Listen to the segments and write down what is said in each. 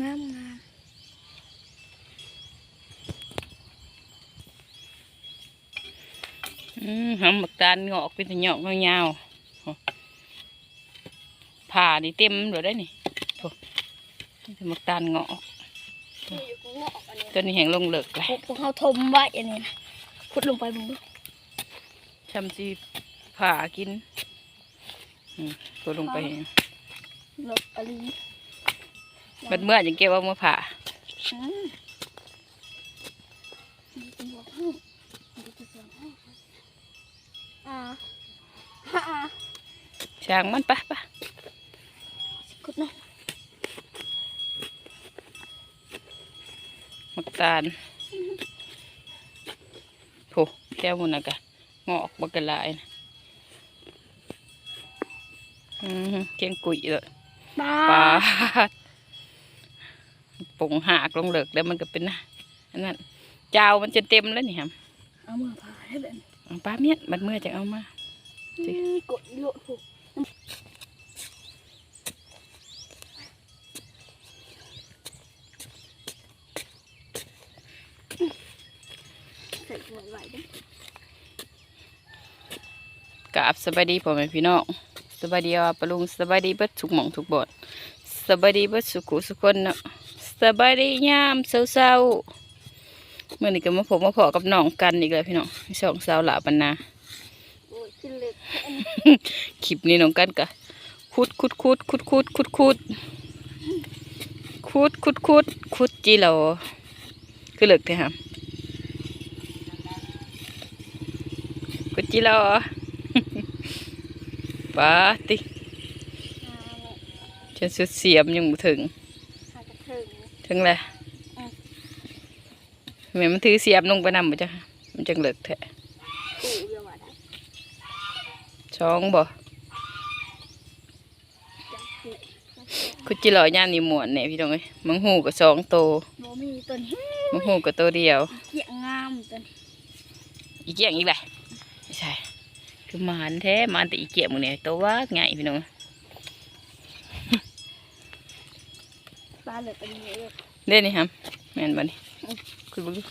งามงามอืมหอมหมักตาลงอกเป็นตะหยอกยาวๆโอ้ผ่านี่เต็มเลยได้นี่โถนี่เป็นหมักตาลงอกนี่อยู่ข้างนอกอันนี้ตัวนี้แห้งลงเลิกเลยพวกเขาทมไว้อันนี้นะขุดลงไปมึงดูชำซีผ่ากินอืมตัวลงไปลบอะไร นี่บัดเมื่อจังเก็บเอามาผ่าอืมนี่เป็นหัวพึ่งนี่เป็นเสียงพึ่งอ่าอ่าช่างมันปะปะขุดหน่อยหมักตาลโถแก้วมันนะกะงอกบักกะลายนะอืมเกียงกุยเลยปลา ปลาปงหากลงเหลิกแล้วมันก็เป็นนะอันนั้นเจ้ามันจะเต็มแล้วนี่ครับเอามือพาให้แบบนี้เอาปลาเมียดบัดเมื่อจะเอามาจริงอืมกดโลดผูกใส่หัวไหวด้วยกราบสบายดีพ่อแม่พี่น้องสบายดีว่าปะลุงสบายดีเบิดทุกหม่องทุกบทสบายดีเบิดสุขุสุคนเนาะ สบายดียามเศร้าๆเมื่อนี้ก็มาพบมาพอกับน้องกันอีกแล้วพี่น้องสองสาวหลาปันนาโอ้ยขึ้นเล็กคลิปนี้น้องกันกะคุดคุดคุดคุดคุดคุดคุดคุดคุดคุดคุดจีโรคือเลิกเถอะครับคุดจีโรป้าติอ่าฉันสุดเสียมยังบ่ถึงหากระเทิง ถึงแล้วอืมแม่มันถือเสียมลงไปนำบ่จ้ะมันจังเลิกแท้กูเรียกว่าได้ช้องบ่จังสิคุดจิโร่ย่านนี่ม่วนแหน่พี่น้องเอ้ยมังหูก็สองโตวโบมีตัวนี้มังหูก็ตัวเดียวเกี่ยงงามตัวนี้อีเกียงอีกแหละไม่ใช่คือหมานแท้หมานแต่อีเกียงมึงเนี่ยตัวว่าไงพี่น้อง ลาเหลือเป็นเยอะเล่นนี่ครับแม่นบ่นี่คุยบ่ดู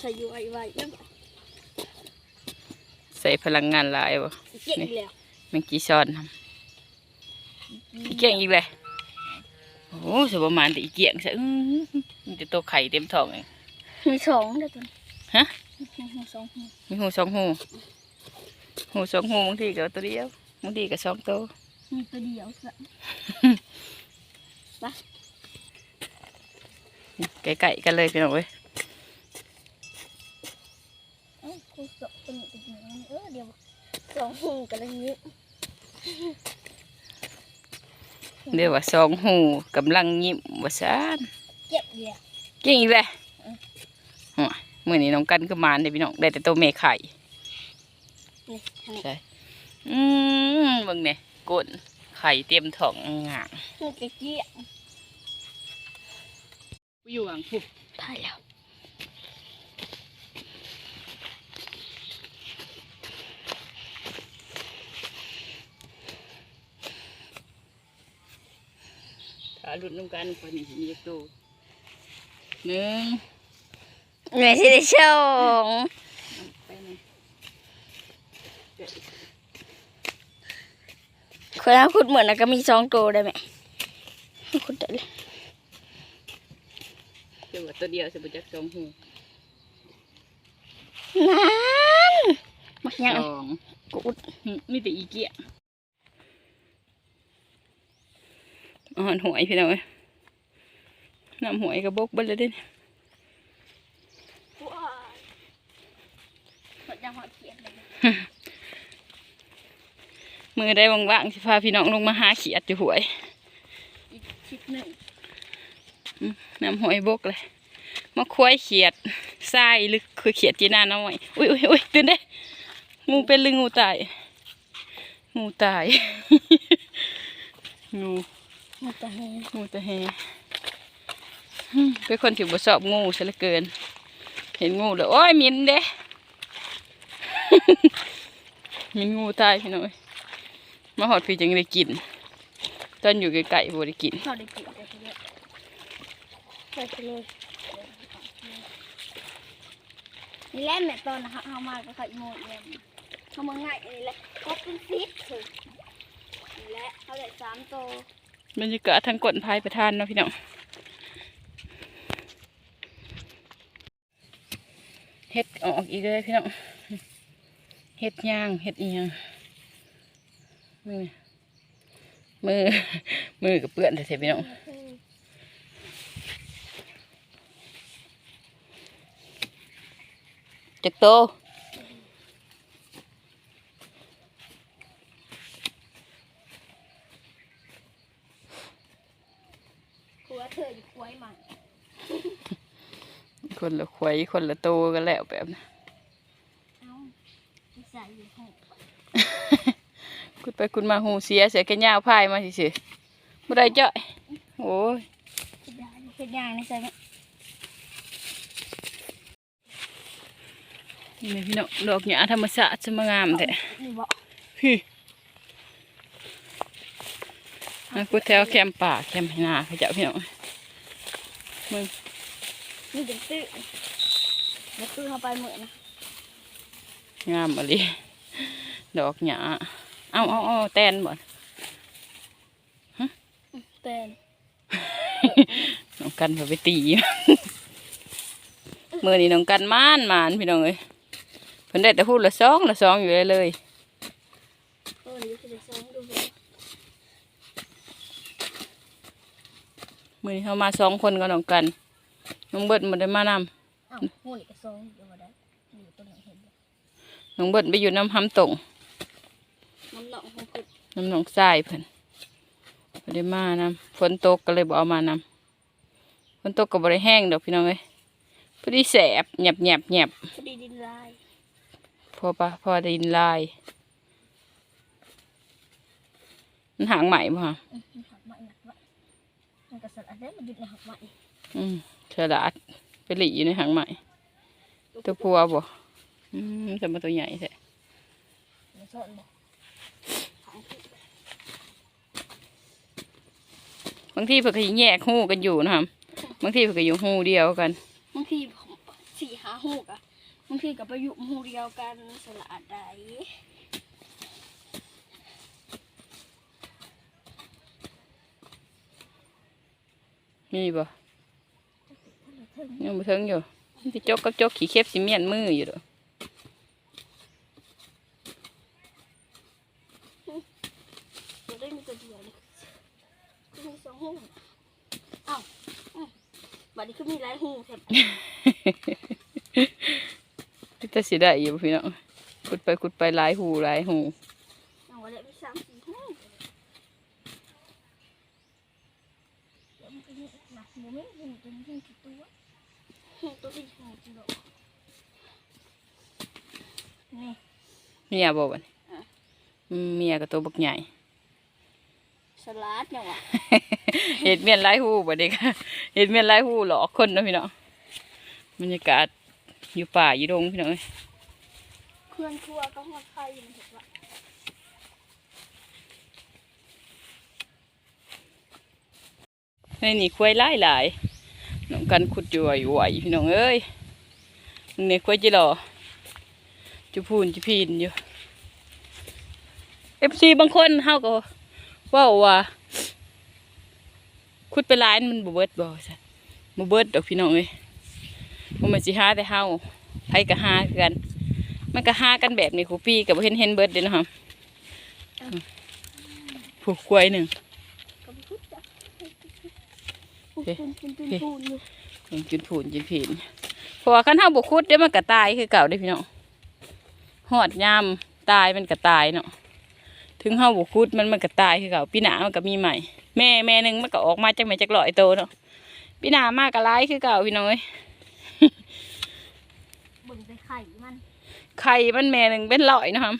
ใส่อยู่ไว้ไว้แล้วก็ใส่พลังงานหลายบ่เกี่ยงอีกแล้วแมงกีซ้อนครับ อีเกียงอีกเลยโอ้สประมาณแต่อีเกียงซะอื้อมันจะตัวไข่เต็มท้องเองมีสองเด้อตัวนี้ฮะมีสองหูมีหูสองหูหูสองหูบางทีก็ตัวเดียวบางทีก็สองตัวมีตัวเดียวสะใกล้ๆกันเลยพี่น้องเว้ย เอ้ากูสองตัวนี้ตัวนี้เออเดี๋ยวสองหูกันแล้วนี้ เรียกว่าสองหูกำลังยิ้มว่าซานเก็บเดียวเก่งอีกเลยอืมหัวมื่อนี้น้องกันก็มานเด้อพี่น้องได้แต่ตัวเมไข่นี่อันนี้ใช่อืมเบิ่งเนี่ยก้นไข่เต็มท้องงางมันจะเกี่ยงอยู่หลังผู้ถ่ายแล้ว ขาหลุดน้ำกันคนนี้มีจักตัวหนึ่งเหนื่อยสิได้ชงไปหนึ่งเคยเอาขุดเหมือนนะก็มีสองตัวได้ไหมขุดได้เลยเดี๋ยวว่าตัวเดียวจะไปจักสองหูนั่นมักยังสองกุดหึมีแต่อีเกีย อ่อนหวยพี่น้องเอ้ยน้ำหวยกระบกเบิดเลยเด้ว้าวหมดยังหมดเขียนเลยมือได้ว่างๆสิพาพี่น้องลงมาหาเขียดอยู่หวยอีกคลิปหนึ่งน้ำหอยบกเลยมาควายเขียดทรายหรือคือเขียดจีน่าน้อย อุ้ยอุ้ยอุ้ยตื่นเด้งูเป็นหรืองูตาย งูตาย งู มันจะแห้งงูตะแฮอืมเป็นคนที่บ่ชอบงูซะเหลือเกิน เห็นงูแล้วโอ้ยหมินเด้หมินงูตายพี่น้อยมาหอดพี่จังได้กิน ตอนอยู่ไกลๆบ่ได้กินเขาได้กินแต่ทีเดียวใส่ไปเลยนี่แหละแม่ตอนนะเอามาก็ขัดโมดเลยเขามาง่ายนี่แหละเขาเป็นซิปคือนี่แหละเขาได้สามตัว บรรยากาศทางกดพายประทานเนาะพี่น้องเฮ็ดออกอีกเลยพี่น้องเฮ็ดย่างเฮ็ดอีหยังมือมือมือกับเปื้อนแต่เสียพี่น้องจักโต กลัว เธออยู่กล้วยใหม่คนละควายคนละโตกันแล้วแบบนั้นเอ้าที่ใส่อยู่หกคุดไปคุดมาหูเสียเสียแค่ย่าวพายมาสิๆบ่ได้จ้อยโอ้ยที่ได้เป็นอย่างในใจไหมนี่แม่พี่น้องดอกหญ้าธรรมชาติจะมางามแท้นี่บอกพี่อันกูแถวแคมป์ป่าแคมป์นาเขาเจ้าพี่น้อง มึงนี่เป็นตื้อแล้วตื้อเข้าไปเหมือนนะงามอะไรดอกหญ้าเอาเอาเอาแตนบ่เต้นน้องกันพาไปตีมือนี้น้องกันมานมานพี่น้องเอ้ยเพิ่นได้แต่พูดละสองละสองอยู่เลยเลย เออนี่คือจะซ้อมดูเลย มือนี้เขามาสองคนกับน้องกันน้องเบิดมันได้มานอ้าวหูนี่ก็ซ้อมอยู่บ่ได้อยู่ต้นหนังเห็นบ่ำน้องเบิดไปอยู่น้ำหำตงน้ำหนองของคุณน้ำหนองทรายเพิ่นบ่ได้มานำฝนตกก็เลยบ่เอามานำฝนตกก็บ่ได้แห้งดอกพี่น้องเอ้ยพอดีแสบแหยบแหยบแหยบพอดีดินลายพอปะพอได้ยินลายมันหางใหม่บ่ฮะ อืมมันหักใหม่หนักไว้มัน กระสันอะไรมันหยุดในหักใหม่อืมฉลาดไปหลีอยู่ในหางใหม่ ตัวพัวบ่อืมจะมาตัวใหญ่แท้มันซ่อนบ่หางที่บางทีเพิ่นก็แยกหูกันอยู่นะครับบางทีเพิ่นก็อยู่หูเดียวกันบางทีสี่หาหูกอะบางทีกับประยุกต์หูเดียวกันสลัดใด มีบ่ยังบ่ถึงอยู่มันสิจกกับจกขี้เข็บสิเมียนมืออยู่เด้อจะได้มีตัวเดียวเลยคือมีสองหูอ้าวอืมบัดนี้คือมีหลายหูแถบแต่สิได้อยู่พี่น้องขุดไปขุดไปหลายหูหลายหู เอาไว้แล้วมีสามสี่หูเดี๋ยวมันก็มีหนักห มูไม่หูตัวนี้หูกี่ตัวหูตัวนี้หูกี่ตัวนี่เมียบ่บัดนี้อะอืมเมียก็ตัวบักใหญ่สลัดเนี่ยวะเห็ดเมียนหลายหูบ่เด็กเห็ดเมียนหลายหูหลอกคนเนาะพี่น้องบรรยากาศอยู่ป่าอยู่ดงพี่น้องเอ้ยเคลื่อนครัวก็หัวไข่มันเห็นว่าในนี่ควายหลายหลาย น้องกันขุดอยู่อยู่ไหวพี่น้องเอ้ยเนี่ควายจิรอจุพูนจุพีนอยู่เอฟซีบางคนเฮาก็ว่าว่าขุดไปหลายมันบเบิดบ่ซั่นบเบิดดอกพี่น้องเอ้ยบ่แมันสิหาแต่เฮาไผก็หากัน มันก็หากันแบบนี้คูปีก็บ่เห็นเห็นเบิดเด้เนะครับผูกควายหนึ่ง ก็ไม่พูดจ้ะพูดพูดพูดพูดพูดอยู่ ยัง จุดผูนจุดผีนเพราะว่าคันเฮาบ่ขุดเดี๋ยวมันก็ตายคือเก่าเด้พี่น้องฮอดยามตายมันก็ตายเนาะถึงเฮาบ่ขุดมันมันก็ตายคือเก่าปีหน้ามันก็มีใหม่ แม่แม่หนึ่งมันก็ออกมาจักแม่จักร้อยโตเนาะปีหนามาก็หลายคือเก่าพี่น้อยบิ่งไปไข่มันไข่มันแม่หนึ่งเป็นร้อยนะครับ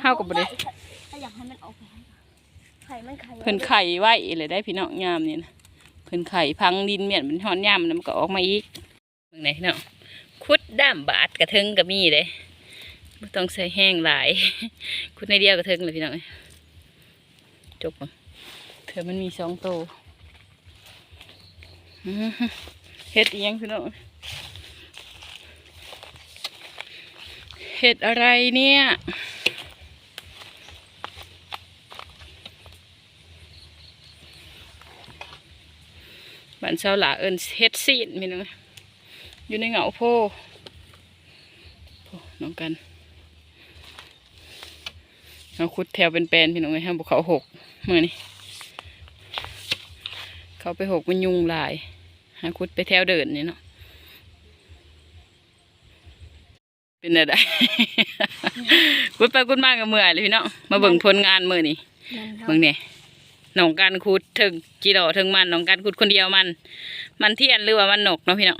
เฮาก็บ่ได้าอยากให้มันออก ไข่มันไข่เพิ่นไข่ไว้เลยได้พี่น้องยามนี่นะเพิ่นไข่พังดินเมียนมันฮ้อนยามมันก็ออกมาอีกเบิ่งไหนพี่น้องขุดด้ามบาดกระเทิงก็มีเด้บ่ต้องใส่แห้งหลายขุดในเดียวกระเทิงเลยพี่น้องจบเธอมันมีสองโตวอื้อหือเฮ็ดอียังพี่น้องเฮ็ดอะไรเนี่ย บ้านเสาหลาเอิ้นเฮ็ดซีนพี่น้องอยู่ในเหงาโพโพน้องกันเอาขุดแถวเป็นแปลนพี่น้องไอ้ห้ามบุเขาหกเมื่อนี้เขาไปหกมันยุงหลายหาขุดไปแถวเดินนี่เนาะเป็นอะไรขุดไปขุดมากับเมื่อยเลยพี่น้องมาเบิ่งผลงานมื่อนี้เบิ่งเนี่ย หนองการขุดถึงจีโร่ถึงมันหนองการขุดคนเดียวมัน มันเทียนหรือว่ามันนกเนาะพี่น้อง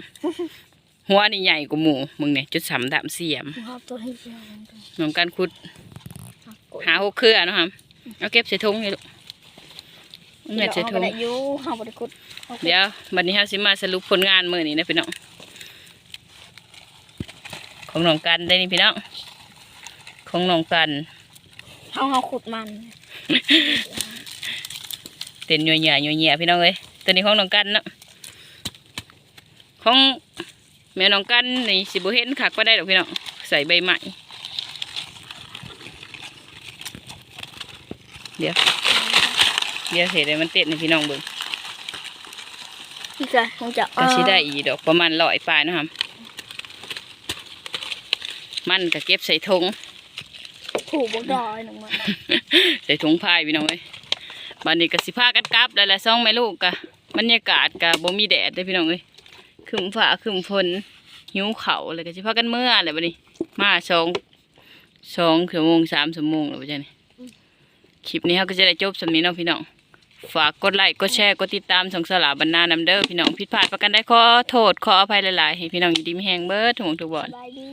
หัวนี่ใหญ่กว่าหมูมึงเนี่ยจุดสามดามเสียมชอบตัวให้เชียวหนองการขุด หาหกเครือเนาะครับเอาเก็บใส่ถุงนี่ลูกแม่ใส่ถุงได้ยูเฮาบ่ได้ขุดเดี๋ยวบัดนี้เฮาสิมาสรุปผลงานมื้อนี้นะพี่น้องของหนองกันได้นี่พี่น้องของหนองกันเฮาเฮาขุดมัน เต้นยัวเหี่ยยัวเหี่ยพี่น้องเอ้ยตัวนี้ของน้องกันเนาะของแม่น้องกันนี่สิบ่เห็นคักก็ได้ดอกพี่น้องใส่ใบใหม่เดี๋ยวเดี๋ยวเสร็จเลยมันเต้นให้พี่น้องเบิ่งพี่ก็คงจะก็สิได้อีดอกประมาณร้อยปลายเนาะครับมันก็เก็บใส่ถุงผูกบ่ดอยหนึงมันใส่ถุงพายพี่น้องเอ้ย บัดนี้ก็สิพากันกลับแล้วแหละซ่องแม่ลูกกะบรรยากาศกะบ่มีแดดเด้อพี่น้องเอ้ยครึ้มฟ้าครึ้มฝนหิวเขาวเลยก็สิพากันเมื่อแหละบัดนี้ มาสองสองชั่วโมงสามชั่วโมงแล้วบ่จ้ะนี่คลิปนี้เราก็จะได้จบสำนี้เนาะพี่น้องฝากกดไลค์กดแชร์กดติดตามส่องสลาบรรณานำเด้อพี่น้องผิดพลาดประกันได้ขอโทษขออภัยหลายๆให้พี่น้องอยู่ดีมีแหงเบิดทุกหม้องทุกบอนบายดี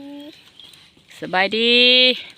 สบายดี